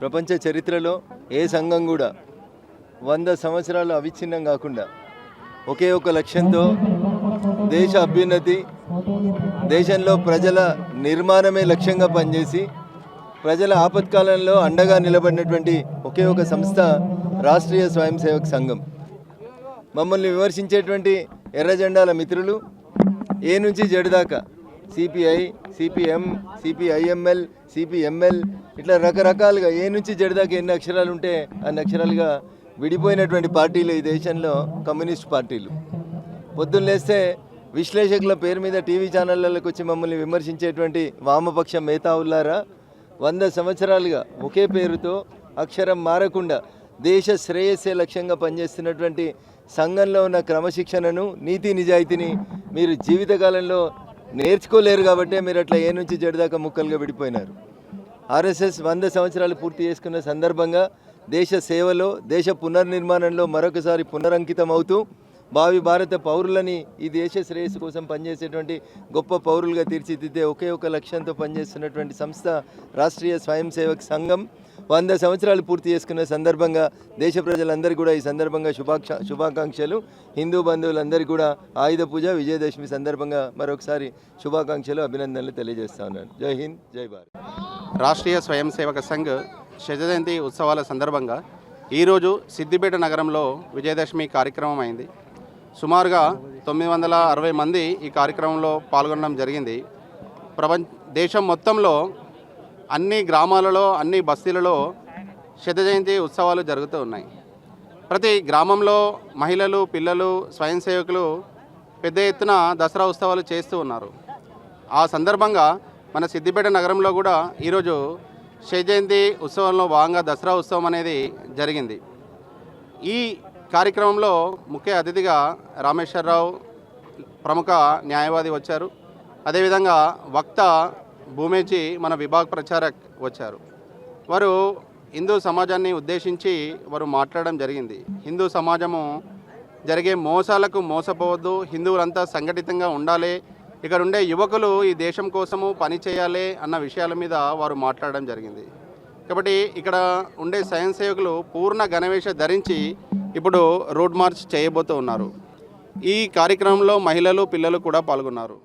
ప్రపంచ చరిత్రలో ఏ సంఘం కూడా వంద సంవత్సరాలు అవిచ్ఛిన్నం కాకుండా ఒకే ఒక లక్ష్యంతో దేశ అభ్యున్నతి దేశంలో ప్రజల నిర్మాణమే లక్ష్యంగా పనిచేసి ప్రజల ఆపత్కాలంలో అండగా నిలబడినటువంటి ఒకే ఒక సంస్థ రాష్ట్రీయ స్వయం సేవక్ సంఘం. మమ్మల్ని విమర్శించేటువంటి ఎర్ర జెండాల మిత్రులు ఏ నుంచి జడిదాకా సిపిఐ సిపిఎం సిపిఐఎంఎల్ సిపిఎంఎల్ ఇట్లా రకరకాలుగా ఏ నుంచి జడిదాకా ఎన్ని అక్షరాలు ఉంటే అన్ని అక్షరాలుగా విడిపోయినటువంటి పార్టీలు ఈ దేశంలో కమ్యూనిస్ట్ పార్టీలు. పొద్దున్న లేస్తే విశ్లేషకుల పేరు మీద టీవీ ఛానళ్ళకి వచ్చి మమ్మల్ని విమర్శించేటువంటి వామపక్ష మేధావులారా వంద సంవత్సరాలుగా ఒకే పేరుతో అక్షరం మారకుండా దేశ శ్రేయస్సే లక్ష్యంగా పనిచేస్తున్నటువంటి సంఘంలో ఉన్న క్రమశిక్షణను నీతి నిజాయితీని మీరు జీవితకాలంలో నేర్చుకోలేరు కాబట్టే మీరు అట్లా ఏ నుంచి జడిదాకా ముక్కలుగా విడిపోయినారు. ఆర్ఎస్ఎస్ వంద సంవత్సరాలు పూర్తి చేసుకున్న సందర్భంగా దేశ సేవలో దేశ పునర్నిర్మాణంలో మరొకసారి పునరంకితం అవుతూ భావి భారత పౌరులని ఈ దేశ శ్రేయస్సు కోసం పనిచేసేటువంటి గొప్ప పౌరులుగా తీర్చిదిద్దే ఒకే ఒక లక్ష్యంతో పనిచేస్తున్నటువంటి సంస్థ రాష్ట్రీయ స్వయం సేవక్ సంఘం. వంద సంవత్సరాలు పూర్తి చేసుకున్న సందర్భంగా దేశ ప్రజలందరికీ కూడా ఈ సందర్భంగా శుభాక్ష శుభాకాంక్షలు. హిందూ బంధువులందరికీ కూడా ఆయుధ పూజ విజయదశమి సందర్భంగా మరొకసారి శుభాకాంక్షలు అభినందనలు తెలియజేస్తా ఉన్నాను. జై హింద్ జై భారత్. రాష్ట్రీయ స్వయం సేవక సంఘ్ శతజయంతి ఉత్సవాల సందర్భంగా ఈరోజు సిద్దిపేట నగరంలో విజయదశమి కార్యక్రమం అయింది. సుమారుగా తొమ్మిది వందల అరవై మంది ఈ కార్యక్రమంలో పాల్గొనడం జరిగింది. ప్రపంచ దేశం మొత్తంలో అన్ని గ్రామాలలో అన్ని బస్తీలలో శత జయంతి ఉత్సవాలు జరుగుతూ ఉన్నాయి. ప్రతి గ్రామంలో మహిళలు పిల్లలు స్వయం సేవకులు పెద్ద ఎత్తున దసరా ఉత్సవాలు చేస్తూ ఉన్నారు. ఆ సందర్భంగా మన సిద్దిపేట నగరంలో కూడా ఈరోజు శత జయంతి ఉత్సవంలో భాగంగా దసరా ఉత్సవం అనేది జరిగింది. ఈ కార్యక్రమంలో ముఖ్య అతిథిగా రామేశ్వరరావు ప్రముఖ న్యాయవాది వచ్చారు. అదేవిధంగా వక్త భూమేజీ మన విభాగ ప్రచారక్ వచ్చారు. వారు హిందూ సమాజాన్ని ఉద్దేశించి వారు మాట్లాడడం జరిగింది. హిందూ సమాజము జరిగే మోసాలకు మోసపోవద్దు. హిందువులంతా సంఘటితంగా ఉండాలి. ఇక్కడ ఉండే యువకులు ఈ దేశం కోసము పని చేయాలి అన్న విషయాల మీద వారు మాట్లాడడం జరిగింది. కాబట్టి ఇక్కడ ఉండే స్వయం సేవకులు పూర్ణ గణవేష ధరించి ఇప్పుడు రోడ్ మార్చ్ చేయబోతూ ఉన్నారు. ఈ కార్యక్రమంలో మహిళలు పిల్లలు కూడా పాల్గొన్నారు.